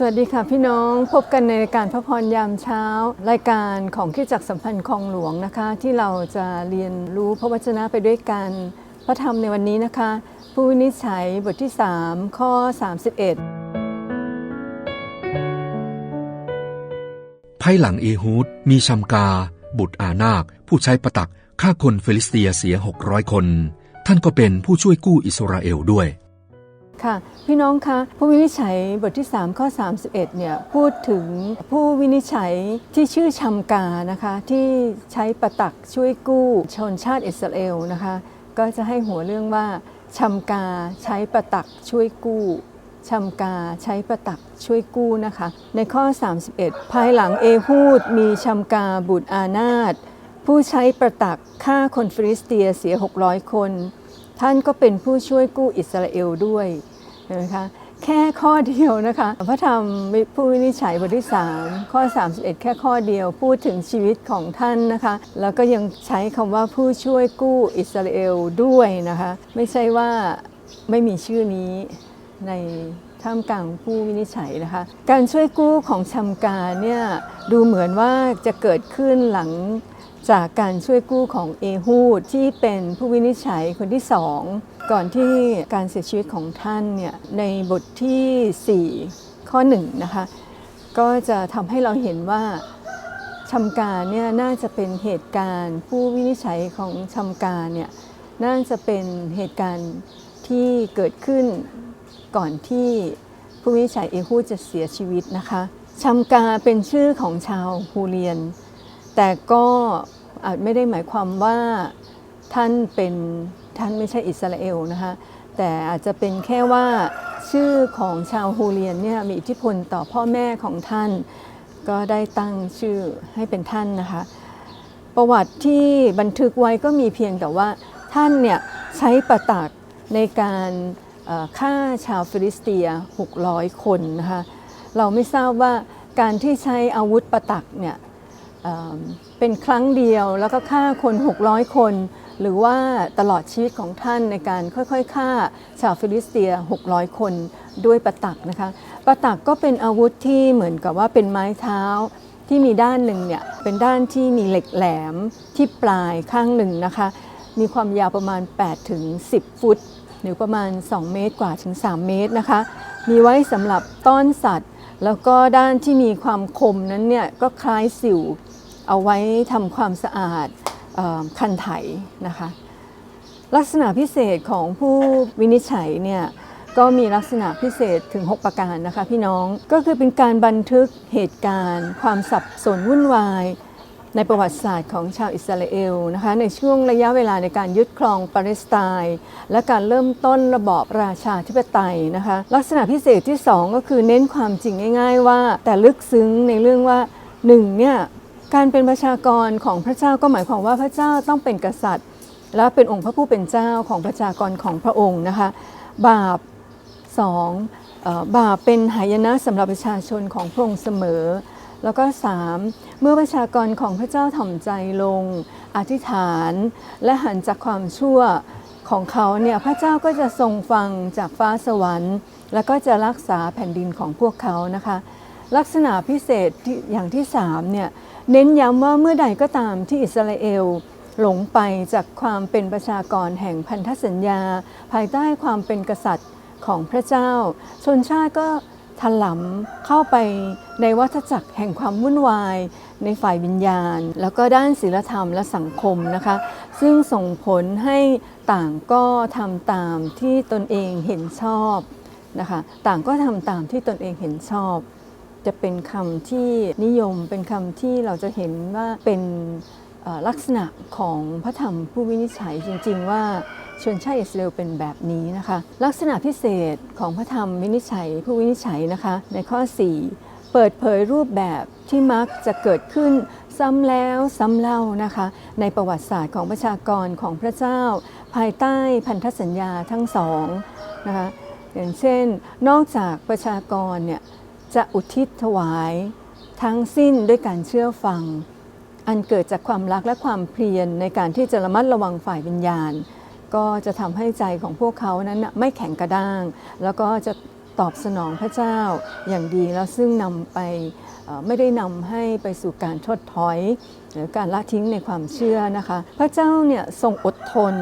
สวัสดีค่ะพี่น้องพบกันในการพระพรยามเช้า รายการของคริดจักสัมพันธ์คลองหลวงนะคะ ที่เราจะเรียนรู้พระวจนะไปด้วยกันพระธรรมในวันนี้นะคะ ผู้วินิจฉัยบทที่ 3 ข้อ 31 ภายหลังเอฮูดมีชัมกา บุตรอานาค ผู้ใช้ประตักฆ่าคนเฟลิสเตียเสียหกร้อยคน ท่านก็เป็นผู้ช่วยกู้อิสราเอลด้วย ค่ะ พี่น้องคะผู้วินิจฉัยบทที่ 3 ข้อ 31เนี่ยพูดถึงผู้วินิจฉัยที่ชื่อชัมกานะคะ ที่ใช้ประตักช่วยกู้ชนชาติอิสราเอลนะคะ ก็จะให้หัวเรื่องว่าชัมกาใช้ประตักช่วยกู้ชัมกาใช้ประตักช่วยกู้นะคะ ในข้อ 31 ภายหลังเอฮูดมีชัมกาบุตรอานาตผู้ใช้ประตักฆ่าคนฟิลิสเตียเสีย 600 คน ท่านก็เป็นผู้ช่วยกู้อิสราเอลด้วยนไหมคะแค่ข้อเดียวนะคะพระธรรมผู้วินิจฉัยบทที่ 3 ข้อ 31 แค่ข้อเดียวพูดถึงชีวิตของท่านนะคะ แล้วก็ยังใช้คำว่าผู้ช่วยกู้อิสราเอลด้วยนะคะ ไม่ใช่ว่าไม่มีชื่อนี้ในท่ามกลางผู้วินิจฉัยนะคะ การช่วยกู้ของชัมการเนี่ยดูเหมือนว่าจะเกิดขึ้นหลัง จากการช่วยกู้ของเอฮูดที่เป็นผู้วินิจฉัยคนที่สองก่อนที่การเสียชีวิตของท่านเนี่ยในบทที่ 4 ข้อ1นะคะก็จะทำให้เราเห็นว่าชัมการเนี่ยน่าจะเป็นเหตุการณ์ ผู้วินิจฉัยของชัมการเนี่ยน่าจะเป็นเหตุการณ์ที่เกิดขึ้นก่อนที่ผู้วินิจฉัยเอฮูดจะเสียชีวิตนะคะชัมกาเป็นชื่อของชาวฮูเรียน แต่ก็ อาจไม่ได้หมายความว่าท่านเป็นท่านไม่ใช่อิสราเอลนะคะแต่อาจจะเป็นแค่ว่าชื่อของชาวฮูเรียนเนี่ยมีอิทธิพลต่อพ่อแม่ของท่าน ก็ได้ตั้งชื่อให้เป็นท่านนะคะ ประวัติที่บันทึกไว้ก็มีเพียงแต่ว่าท่านเนี่ยใช้ประตักในการฆ่าชาวฟิลิสเตีย 600 คนนะคะเราไม่ทราบว่าการที่ใช้อาวุธประตักเนี่ย เป็นครั้งเดียวแล้วก็ฆ่าคน 600 คน หรือว่าตลอดชีวิตของท่านในการค่อยๆฆ่าชาวฟิลิสเตีย 600 คนด้วยประตักนะคะประตักก็เป็นอาวุธที่เหมือนกับว่าเป็นไม้เท้าที่มีด้านหนึ่งเนี่ยเป็นด้านที่มีเหล็กแหลมที่ปลายข้างหนึ่งนะคะ มีความยาวประมาณ 8 ถึง 10 ฟุต หรือประมาณ 2 เมตรกว่าถึง 3 เมตรนะคะ มีไว้สำหรับต้อนสัตว์ แล้วก็ด้านที่มีความคมนั้นเนี่ยก็คล้ายสิว เอาไว้ทำความสะอาดออคันไถนะคะ ลักษณะพิเศษของผู้วินิจฉัยเนี่ยก็มีลักษณะพิเศษถึง 6 ประการนะคะพี่น้องก็คือเป็นการบันทึกเหตุการณ์ ความสับสนวุ่นวาย ในประวัติศาสตร์ของชาวอิสราเอลนะคะในช่วงระยะเวลาในการยึดครองปาเลสไตน์และการเริ่มต้นระบอบราชาธิปไตยนะคะลักษณะพิเศษที่ 2 ก็คือเน้นความจริงง่าย ๆ ว่าแต่ลึกซึ้งในเรื่องว่าหนึ่งเนี่ย การเป็นประชากรของพระเจ้าก็หมายความว่าพระเจ้าต้องเป็นกษัตริย์ และเป็นองค์พระผู้เป็นเจ้าของประชากรของพระองค์นะคะ บาปสองบาปเป็นหายนะสำหรับประชาชนของพระองค์เสมอ แล้วก็สามเมื่อประชากรของพระเจ้าถ่อมใจลง อธิษฐาน และหันจากความชั่วของเขาเนี่ยพระเจ้าก็จะทรงฟังจากฟ้าสวรรค์ แล้วก็จะรักษาแผ่นดินของพวกเขานะคะ ลักษณะพิเศษอย่างที่สามเนี่ย เน้นย้ำว่าเมื่อใดก็ตามที่อิสราเอลหลงไปจากความเป็นประชากรแห่งพันธสัญญา ภายใต้ความเป็นกษัตริย์ของพระเจ้า ชนชาติก็ถลำเข้าไปในวัฏจักรแห่งความวุ่นวาย ในฝ่ายวิญญาณ แล้วก็ด้านศีลธรรมและสังคมนะคะ ซึ่งส่งผลให้ต่างก็ทำตามที่ตนเองเห็นชอบนะคะ ต่างก็ทำตามที่ตนเองเห็นชอบ จะเป็นคำที่นิยมเป็นคำที่เราจะเห็นว่าเป็นลักษณะของพระธรรมผู้วินิจฉัยจริง ๆ ว่าชนชาติอิสราเอลเป็นแบบนี้นะคะ ลักษณะพิเศษของพระธรรมวินิจฉัยผู้วินิจฉัยนะคะ ในข้อ 4 เปิดเผยรูปแบบที่มักจะเกิดขึ้นซ้ำแล้วซ้ำเล่านะคะ ในประวัติศาสตร์ของประชากรของพระเจ้า ภายใต้พันธสัญญาทั้งสองนะคะอย่างเช่น นอกจากประชากรเนี่ย จะอุทิศถวาย ทั้งสิ้นด้วยการเชื่อฟัง อันเกิดจากความรักและความเพียรในการที่จะระมัดระวังฝ่ายวิญญาณ ก็จะทำให้ใจของพวกเขานั้นไม่แข็งกระด้าง แล้วก็จะตอบสนองพระเจ้าอย่างดีแล้วซึ่งนำไปไม่ได้นำให้ไปสู่การทดถอย หรือการละทิ้งในความเชื่อนะคะ พระเจ้าเนี่ยทรงอดทน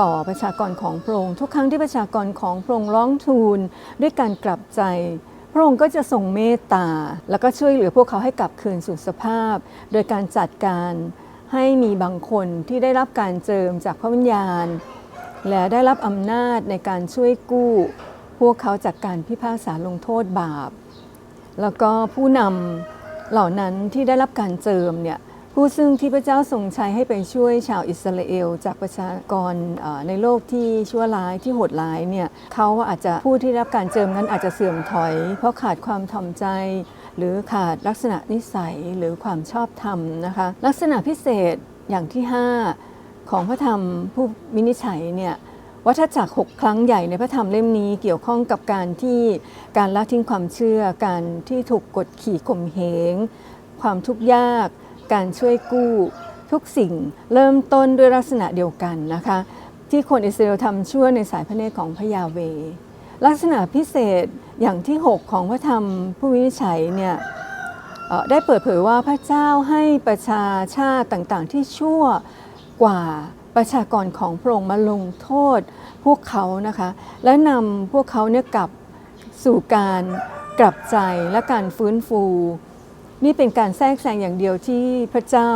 ต่อประชากรของพระองค์ทุกครั้งที่ประชากรของพระองค์ร้องทูลด้วยการกลับใจ พระองค์ก็จะทรงเมตตา แล้วก็ช่วยเหลือพวกเขาให้กลับคืนสู่สภาพ โดยการจัดการให้มีบางคนที่ได้รับการเจิมจากพระวิญญาณ และได้รับอำนาจในการช่วยกู้ พวกเขาจากการพิพากษาลงโทษบาป แล้วก็ผู้นำเหล่านั้นที่ได้รับการเจิมเนี่ย ผู้ซึ่งที่พระเจ้าทรงใช้ให้ไปช่วยชาวอิสราเอล จากประชากรในโลกที่ชั่วร้ายที่โหดร้ายเนี่ยเขาอาจจะผู้ที่รับการเจิมนั้นอาจจะเสื่อมถอย เพราะขาดความถ่อมใจ หรือขาดลักษณะนิสัยหรือความชอบธรรมนะคะลักษณะพิเศษอย่างที่ 5 ของพระธรรมผู้วินิจฉัยเนี่ยวัฏจักรหกครั้งใหญ่ในพระธรรมเล่มนี้เกี่ยวข้องกับการที่การละทิ้งความเชื่อการที่ถูกกดขี่ข่มเหงความทุกข์ยาก การช่วยกู้ทุกสิ่งเริ่มต้นด้วยลักษณะเดียวกันนะคะ ที่คนอิสราเอลทำชั่วในสายพระเนตรของพระยาเว ลักษณะพิเศษอย่างที่ 6 ของพระธรรมผู้วิจัยเนี่ยได้เปิดเผยว่าพระเจ้าให้ประชาชาติต่างๆ ที่ชั่วกว่าประชากรของพระองค์มาลงโทษพวกเขานะคะ และนำพวกเขาเนี่ยกลับสู่การกลับใจและการฟื้นฟู นี่เป็นการแทรกแซงอย่างเดียวที่พระเจ้า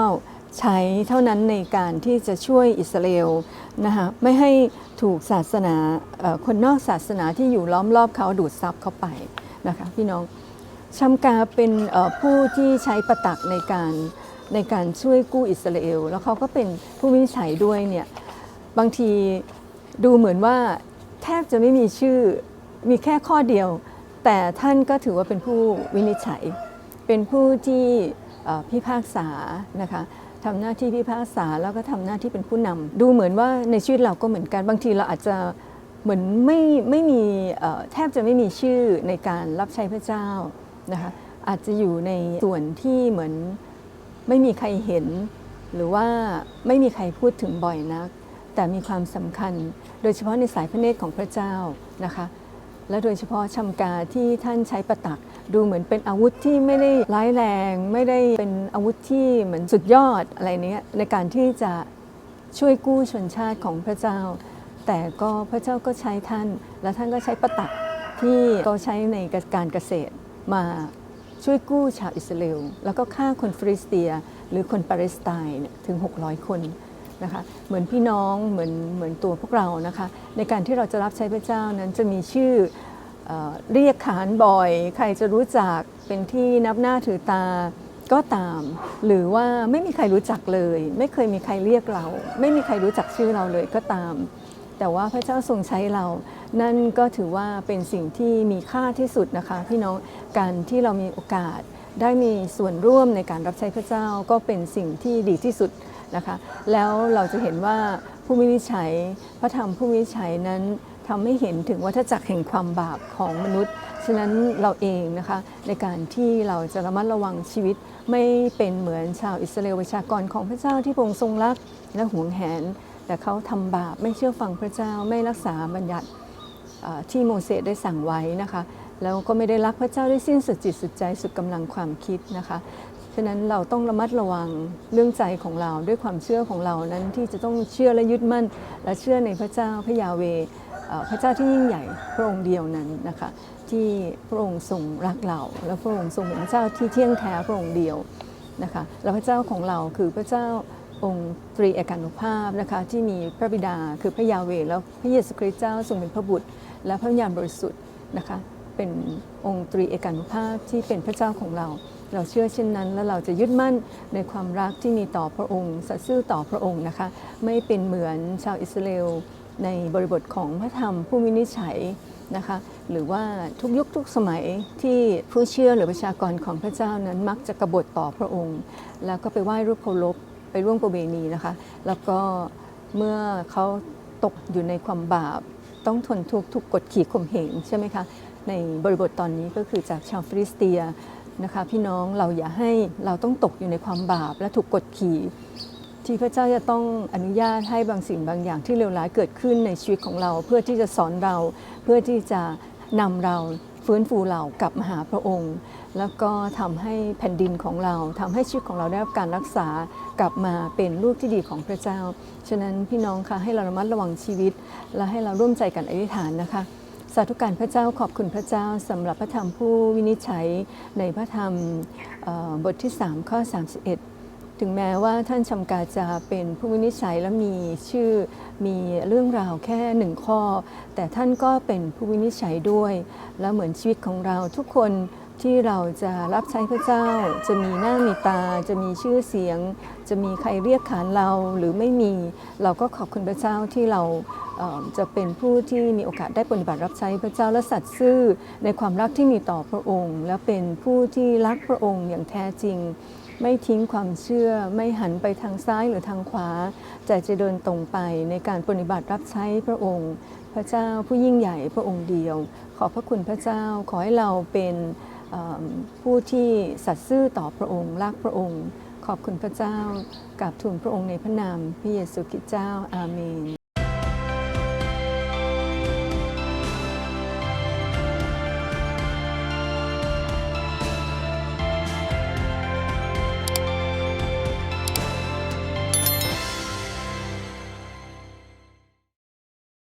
ใช้เท่านั้นในการที่จะช่วยอิสราเอลนะคะไม่ให้ถูกศาสนาคนนอกศาสนาที่อยู่ล้อมรอบเขาดูดซับเข้าไปนะคะพี่น้องชัมกาเป็นผู้ที่ใช้ประตักในการในการช่วยกู้อิสราเอล แล้วเขาก็เป็นผู้วินิจฉัยด้วยเนี่ยบางทีดูเหมือนว่าแทบจะไม่มีชื่อมีแค่ข้อเดียว แต่ท่านก็ถือว่าเป็นผู้วินิจฉัย เป็นผู้ที่พิพากษานะคะทำหน้าที่พิพากษาแล้วก็ทำหน้าที่เป็นผู้นำดูเหมือนว่าในชีวิตเราก็เหมือนกันบางทีเราอาจจะเหมือนไม่ไม่มีแทบจะไม่มีชื่อในการรับใช้พระเจ้านะคะอาจจะอยู่ในส่วนที่เหมือนไม่มีใครเห็น หรือว่าไม่มีใครพูดถึงบ่อยนัก แต่มีความสำคัญ โดยเฉพาะในสายพระเนตรของพระเจ้านะคะ และโดยเฉพาะชัมกาที่ท่านใช้ประตัก ดูเหมือนเป็นอาวุธที่ไม่ได้ร้ายแรง ไม่ได้เป็นอาวุธที่เหมือนสุดยอดอะไรเนี้ยในการที่จะช่วยกู้ชนชาติของพระเจ้า แต่ก็พระเจ้าก็ใช้ท่าน และท่านก็ใช้ประตักที่ก็ใช้ในการเกษตรมาช่วยกู้ชาวอิสราเอลแล้วก็ฆ่าคนฟิลิสเตีย หรือคนปาเลสไตน์ถึง 600 คน นะคะเหมือนพี่น้องเหมือนเหมือนตัวพวกเรานะคะในการที่เราจะรับใช้พระเจ้านั้นจะมีชื่อเอ่อเรียกขานบ่อย ใครจะรู้จักเป็นที่นับหน้าถือตาก็ตาม หรือว่าไม่มีใครรู้จักเลย ไม่เคยมีใครเรียกเรา ไม่มีใครรู้จักชื่อเราเลยก็ตาม แต่ว่าพระเจ้าทรงใช้เรา นั่นก็ถือว่าเป็นสิ่งที่มีค่าที่สุดนะคะพี่น้องการที่เรามีโอกาสได้มีส่วนร่วมในการรับใช้พระเจ้าก็เป็นสิ่งที่ดีที่สุด นะคะ แล้วเราจะเห็นว่าผู้วินิจฉัยพระธรรมผู้วินิจฉัยนั้นทำให้เห็นถึงวัฏจักรแห่งความบาปของมนุษย์ ฉะนั้นเราเองนะคะในการที่เราจะระมัดระวังชีวิตไม่เป็นเหมือนชาวอิสราเอลประชากรของพระเจ้าที่พระองค์ทรงรักและหวงแหน แต่เขาทำบาปไม่เชื่อฟังพระเจ้าไม่รักษาบัญญัติที่โมเสสได้สั่งไว้นะคะแล้วก็ไม่ได้รักพระเจ้าด้วยสิ้นสุดจิตสุดใจสุดกำลังความคิดนะคะ ฉะนั้นเราต้องระมัดระวังเรื่องใจของเราด้วยความเชื่อของเรานั้นที่จะต้องเชื่อและยึดมั่น และเชื่อในพระเจ้าพระยาเวอพระเจ้าที่ยิ่งใหญ่พระองค์เดียวนั้นนะคะที่พระองค์ทรงรักเราและพระองค์ทรงเป็นพระเจ้าที่เที่ยงแท้พระองค์เดียวนะคะและพระเจ้าของเราคือพระเจ้าองค์ตรีเอกานุภาพนะคะที่มีพระบิดาคือพระยาเวแล้วพระเยซูคริสต์เจ้าทรงเป็นพระบุตร และพระญญาณบริสุทธิ์นะคะ เป็นองค์ตรีเอกานุภาพที่เป็นพระเจ้าของเรา เราเชื่อเช่นนั้น และเราจะยึดมั่นในความรักที่มีต่อพระองค์สัตย์ซื่อต่อพระองค์นะคะ ไม่เป็นเหมือนชาวอิสราเอลในบริบทของพระธรรมผู้วินิจฉัยนะคะหรือว่าทุกยุคทุกสมัยที่ผู้เชื่อหรือประชากรของพระเจ้านั้นมักจะกบฏต่อพระองค์ แล้วก็ไปไหว้รูปเคารพไปร่วมประเวณีนะคะ แล้วก็เมื่อเขาตกอยู่ในความบาป ต้องทนทุกข์ถูกกดขี่ข่มเหงใช่ไหมคะ ในบริบทตอนนี้ก็คือจากชาวฟิลิสเตียนะคะพี่น้องเราอย่าให้เราต้องตกอยู่ในความบาปและถูกกดขี่ที่พระเจ้าจะต้องอนุญาตให้บางสิ่งบางอย่างที่เลวร้ายเกิดขึ้นในชีวิตของเรา เพื่อที่จะสอนเรา เพื่อที่จะนำเราฟื้นฟูเรากลับมาหาพระองค์ แล้วก็ทำให้แผ่นดินของเราทำให้ชีวิตของเราได้รับการรักษากลับมาเป็นลูกที่ดีของพระเจ้า ฉะนั้นพี่น้องคะให้เราระมัดระวังชีวิต และให้เราร่วมใจกันอธิษฐานนะคะ สาธุการพระเจ้าขอบคุณพระเจ้าสำหรับพระธรรมผู้วินิจฉัยในพระธรรมบทที่ 3 ข้อ 31 ถึงแม้ว่าท่านชำกาจะเป็นผู้วินิจฉัยและมีชื่อมีเรื่องราวแค่หนึ่งข้อ แต่ท่านก็เป็นผู้วินิจฉัยด้วย และเหมือนชีวิตของเราทุกคน ที่เราจะรับใช้พระเจ้า จะมีหน้ามีตา จะมีชื่อเสียง จะมีใครเรียกขานเราหรือไม่มี เราก็ขอบคุณพระเจ้าที่เราจะเป็นผู้ที่มีโอกาสได้ปฏิบัติรับใช้พระเจ้าและสัตย์ซื่อในความรักที่มีต่อพระองค์ และเป็นผู้ที่รักพระองค์อย่างแท้จริง ไม่ทิ้งความเชื่อไม่หันไปทางซ้ายหรือทางขวาแต่จะเดินตรงไปในการปฏิบัติรับใช้พระองค์ พระเจ้าผู้ยิ่งใหญ่พระองค์เดียว ขอพระคุณพระเจ้าขอให้เราเป็น ผู้ที่สัตย์ซื่อต่อพระองค์รักพระองค์ ขอบคุณพระเจ้ากับทูลพระองค์ในพระนามพระเยซูคริสต์เจ้าอาเมน